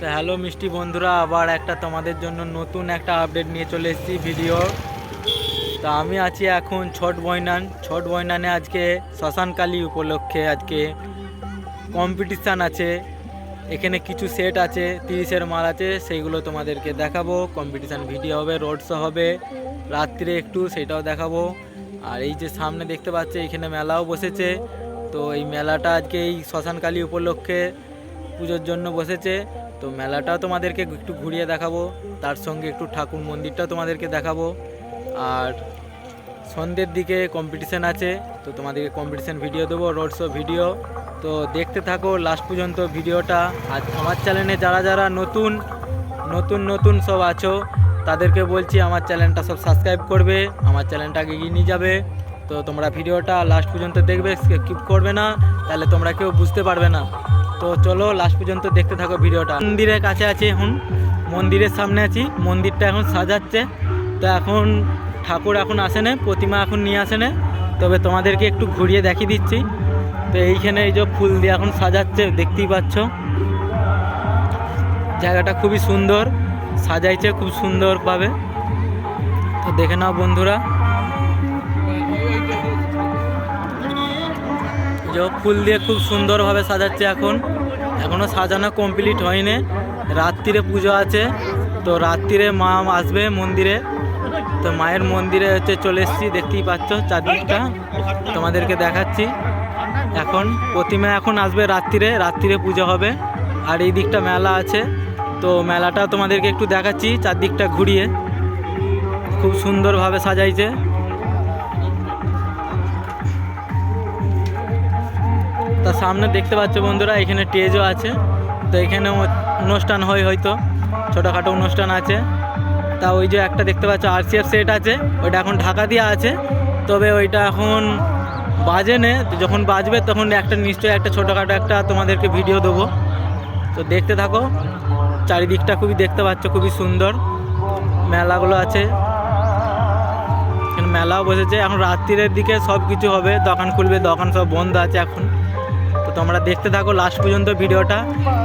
তো হ্যালো মিষ্টি বন্ধুরা, আবার একটা তোমাদের জন্য নতুন একটা আপডেট নিয়ে চলে এসেছি ভিডিও তো আমি আছি এখন ছট বৈনান। ছট বৈনানে আজকে শ্মশানকালী উপলক্ষে আজকে কম্পিটিশান আছে। এখানে কিছু সেট আছে, তিরিশের মাল আছে, সেইগুলো তোমাদেরকে দেখাবো। কম্পিটিশান ভিডিও হবে রোড শো হবে, রাত্রে একটু সেটাও দেখাবো। আর এই যে সামনে দেখতে পাচ্ছে, এখানে মেলাও বসেছে। তো এই মেলাটা আজকে এই শ্মশানকালী উপলক্ষে পুজোর জন্য বসেছে। তো মেলাটাও তোমাদেরকে একটু ঘুরিয়ে দেখাবো, তার সঙ্গে একটু ঠাকুর মন্দিরটাও তোমাদেরকে দেখাবো। আর সন্ধ্যের দিকে কম্পিটিশান আছে, তো তোমাদেরকে কম্পিটিশান ভিডিও দেবো রোড শো ভিডিও তো দেখতে থাকো লাস্ট পর্যন্ত ভিডিওটা। আর আমার চ্যানেলে যারা যারা নতুন নতুন নতুন সব আছো, তাদেরকে বলছি আমার চ্যানেলটা সব সাবস্ক্রাইব করবে, আমার চ্যানেলটাকে এগিয়ে নিয়ে যাবে। তো তোমরা ভিডিওটা লাস্ট পর্যন্ত দেখবে স্কিপ করবে না, তাহলে তোমরা কেউ বুঝতে পারবে না। তো চলো লাস্ট পর্যন্ত দেখতে থাকো ভিডিওটা। মন্দিরের কাছে আছি এখন, মন্দিরের সামনে আছি, মন্দিরটা এখন সাজাচ্ছে। তো এখন ঠাকুর এখন আসে না প্রতিমা এখন নিয়ে আসে না তবে তোমাদেরকে একটু ঘুরিয়ে দেখিয়ে দিচ্ছি। তো এইখানে এই যে ফুল দিয়ে এখন সাজাচ্ছে, দেখতেই পাচ্ছ। জায়গাটা খুবই সুন্দর, সাজাইছে খুব সুন্দরভাবে। তো দেখে নাও বন্ধুরা। যে ফুল দিয়ে খুব সুন্দরভাবে সাজাচ্ছে এখন। এখনও সাজানো কমপ্লিট হয়নি। রাত্রিরে পুজো আছে। তো রাত্রিরে মা আসবে মন্দিরে। তো মায়ের মন্দিরে হচ্ছে চলে এসেছি, দেখতেই পাচ্ছ চারদিকটা। তোমাদেরকে দেখাচ্ছি। এখন প্রতিমা এখন আসবে রাত্রিরে। রাত্রিরে পুজো হবে। আর এই দিকটা মেলা আছে। তো মেলাটা তোমাদেরকে একটু দেখাচ্ছি, চারদিকটা ঘুরিয়ে। খুব সুন্দরভাবে সাজাইছে। তার সামনে দেখতে পাচ্ছ বন্ধুরা, এখানে স্টেজও আছে। তো এখানে অনুষ্ঠান হয় হয়তো, ছোটোখাটো অনুষ্ঠান আছে। তা ওই যে একটা দেখতে পাচ্ছ, আরসিএফ সেট আছে, ওইটা এখন ঢাকা দেওয়া আছে। তবে ওইটা এখন বাজে নে তো যখন বাজবে তখন একটা নিশ্চয়ই একটা ছোটোখাটো একটা তোমাদেরকে ভিডিও দেবো। তো দেখতে থাকো, চারিদিকটা খুবই দেখতে পাচ্ছ, খুবই সুন্দর। মেলাগুলো আছে। মেলাও বসেছে। এখন রাত্রির দিকে সব কিছু হবে, দোকান খুলবে, দোকান সব বন্ধ আছে এখন। তো তোমরা দেখতে থাকো লাস্ট পর্যন্ত ভিডিওটা।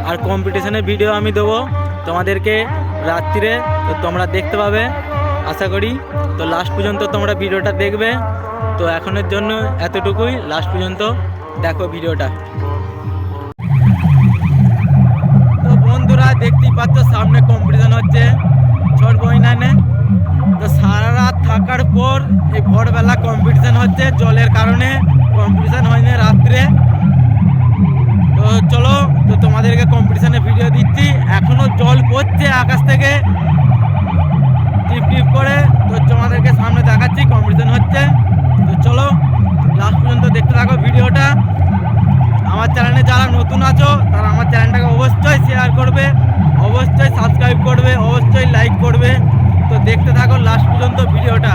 আর কম্পিটিশনের ভিডিও আমি দেবো তোমাদেরকে রাত্রিরে তো তোমরা দেখতে পাবে, আশা করি। তো লাস্ট পর্যন্ত তোমরা ভিডিওটা দেখবে। তো এখনের জন্য এতটুকুই লাস্ট পর্যন্ত দেখো ভিডিওটা। তো বন্ধুরা, দেখতেই পাচ্ছ সামনে কম্পিটিশন হচ্ছে ছোট বইনানে তো সারা রাত থাকার পর এই ভোরবেলা কম্পিটিশন হচ্ছে, জলের কারণে কম্পিটিশন হয়নি রাত্রে। তো চলো, তো তোমাদেরকে কম্পিটিশানে ভিডিও দিচ্ছি। এখনও জল পড়ছে আকাশ থেকে। টিপ টিপ করে। তো তোমাদেরকে সামনে দেখাচ্ছি কম্পিটিশান হচ্ছে। তো চলো লাস্ট পর্যন্ত দেখতে থাকো ভিডিওটা আমার চ্যানেলে যারা নতুন আছো, তারা আমার চ্যানেলটাকে অবশ্যই শেয়ার করবে, অবশ্যই সাবস্ক্রাইব করবে, অবশ্যই লাইক করবে। তো দেখতে থাকো লাস্ট পর্যন্ত ভিডিওটা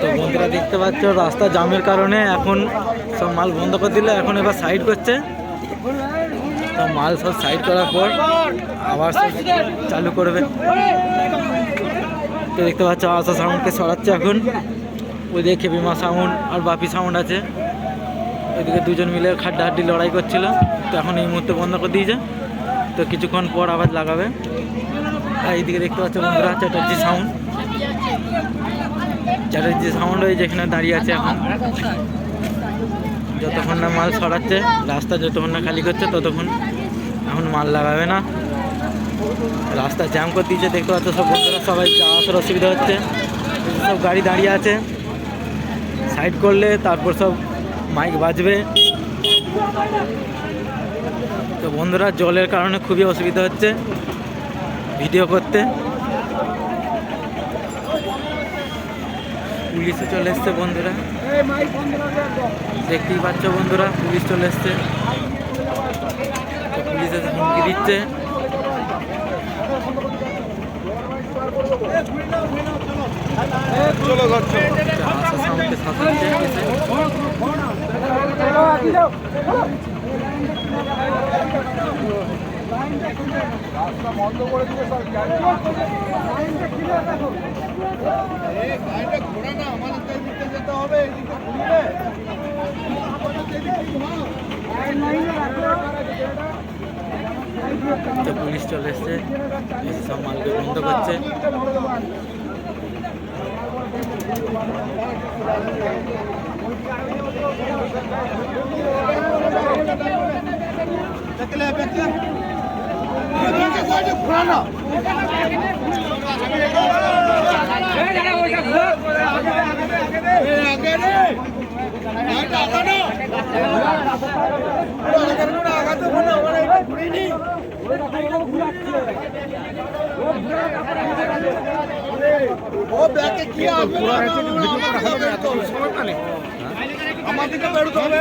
তো বন্ধুরা দেখতে পাচ্ছ, রাস্তা জামের কারণে এখন সব মাল বন্ধ করে দিলে, এখন এবার সাইড করছে। তো মাল সব সাইড করার পর আবার চালু করবে। তো দেখতে পাচ্ছ আশা সাউন্ডকে সরাচ্ছে এখন। ওইদিকে বিমা সাউন্ড আর বাপি সাউন্ড আছে। ওইদিকে দুজন মিলে খাড্ডাহাড্ডি লড়াই করছিল। তো এখন এই মুহূর্তে বন্ধ করে দিয়েছে। তো কিছুক্ষণ পর আবার লাগাবে। আর এইদিকে দেখতে পাচ্ছ বন্ধুরা, চ্যাটার্জি সাউন্ড। চ্যাটার্জি সাউন্ড ওই যেখানে দাঁড়িয়ে আছে এখন। যতক্ষণ না মাল সরাচ্ছে রাস্তা যতক্ষণ না খালি করছে, ততক্ষণ এখন মাল লাগাবে না। রাস্তা জ্যাম করে দিয়েছে, দেখতে পাচ্ছ সব বন্ধুরা সবাই যাওয়া আসার অসুবিধা হচ্ছে। সব গাড়ি দাঁড়িয়ে আছে। সাইড করলে তারপর সব মাইক বাজবে। তো বন্ধুরা, জলের কারণে খুবই অসুবিধা হচ্ছে ভিডিও করতে। পুলিশে চলে এসছে বন্ধুরা। দেখতেই পাচ্ছ বন্ধুরা, পুলিশ চলে এসছে। পুলিশ এসে হুমকি দিচ্ছে। চলো ঘর চলো তো আশা সাউন্ডকে শাসাচ্ছে এসে। বন্ধ করে দিবে ঘোরা না আমাদের তো এদিকে যেতে হবে এদিকে ঘুরলে তো পুলিশ চলে এসছে এসে সব মালকে বন্ধ করছে না ব্যাকে কি আসবে আমার দিকে বেরোতে হবে